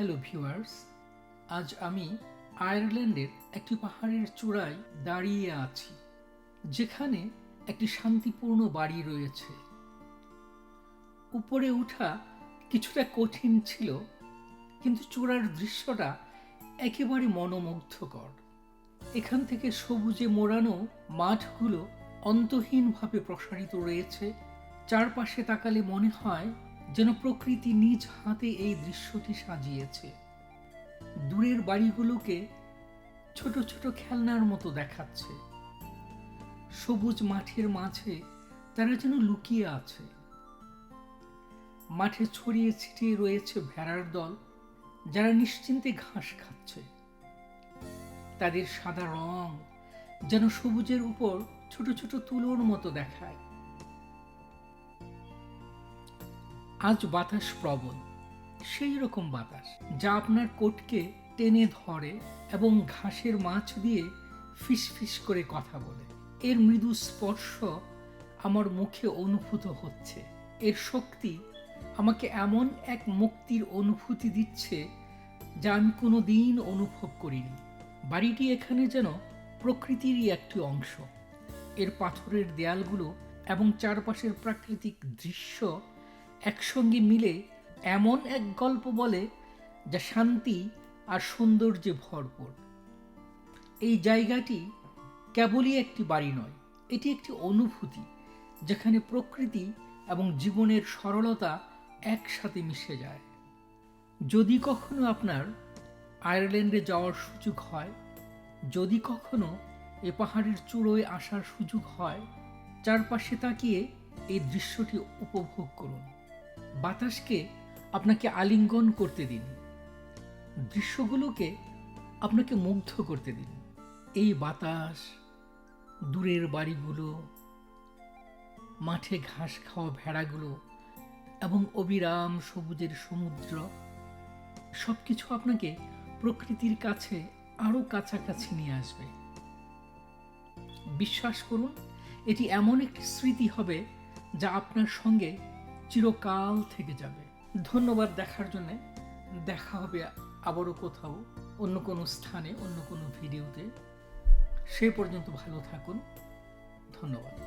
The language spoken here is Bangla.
হ্যালো ভিউয়ার্স আজ আমি আয়ারল্যান্ডের একটি পাহাড়ের চূড়ায় দাঁড়িয়ে আছি, যেখানে একটি শান্তিপূর্ণ বাড়ি রয়েছে। উপরে ওঠা কিছুটা কঠিন ছিল, কিন্তু চূড়ার দৃশ্যটা একেবারে মনোমুগ্ধকর। এখান থেকে সবুজে মোড়ানো মাঠগুলো অন্তহীনভাবে প্রসারিত রয়েছে, চারপাশে তাকালে মনে হয় যেন প্রকৃতি নিজ হাতে এই দৃশ্যটি সাজিয়েছে। দূরের বাড়িগুলোকে ছোট ছোট খেলনার মতো দেখাচ্ছে। সবুজ মাঠের মাঝে তারা যেন লুকিয়ে আছে। মাঠে ছড়িয়ে ছিটিয়ে রয়েছে ভেড়ার দল, যারা নিশ্চিন্তে ঘাস খাচ্ছে। তাদের সাদা রং যেন সবুজের উপর ছোট ছোট তুলোর মতো দেখায়। আজ বাতাস প্রবল, সেই রকম বাতাস যা আপনার কোটকে টেনে ধরে এবং ঘাসের মাছ দিয়ে ফিস ফিস করে কথা বলে। এর মৃদু স্পর্শ আমার মুখে অনুভূত হচ্ছে। এর শক্তি আমাকে এমন এক মুক্তির অনুভূতি দিচ্ছে যা আমি কোনো দিন অনুভব করিনি। বাড়িটি এখানে যেন প্রকৃতিরই একটি অংশ। এর পাথরের দেয়ালগুলো এবং চারপাশের প্রাকৃতিক দৃশ্য একসঙ্গে মিলে এমন এক গল্প বলে যা শান্তি আর সৌন্দর্যে ভরপুর। এই জায়গাটি কেবলই একটি বাড়ি নয়, এটি একটি অনুভূতি যেখানে প্রকৃতি এবং জীবনের সরলতা একসাথে মিশে যায়। যদি কখনো আপনার আয়ারল্যান্ডে যাওয়ার সুযোগ হয়, যদি কখনো এ পাহাড়ের চূড়োয় আসার সুযোগ হয়, চারপাশে তাকিয়ে এই দৃশ্যটি উপভোগ করুন। বাতাসকে আপনাকে আলিঙ্গন করতে দিন। দৃশ্যগুলোকে আপনাকে মুগ্ধ করতে দিন। এই বাতাস, দূরের বাড়িগুলো, মাঠে ঘাস খাওয়া ভেড়াগুলো এবং অবিরাম সবুজের সমুদ্র সব কিছু আপনাকে প্রকৃতির কাছে আরও কাছাকাছি নিয়ে আসবে। বিশ্বাস করুন, এটি এমন একটি স্মৃতি হবে যা আপনার সঙ্গে চিরকাল থেকে যাবে। ধন্যবাদ দেখার জন্যে দেখা হবে আবারও কোথাও, অন্য কোনো স্থানে, অন্য কোনো ভিডিওতে। সে পর্যন্ত ভালো থাকুন। ধন্যবাদ।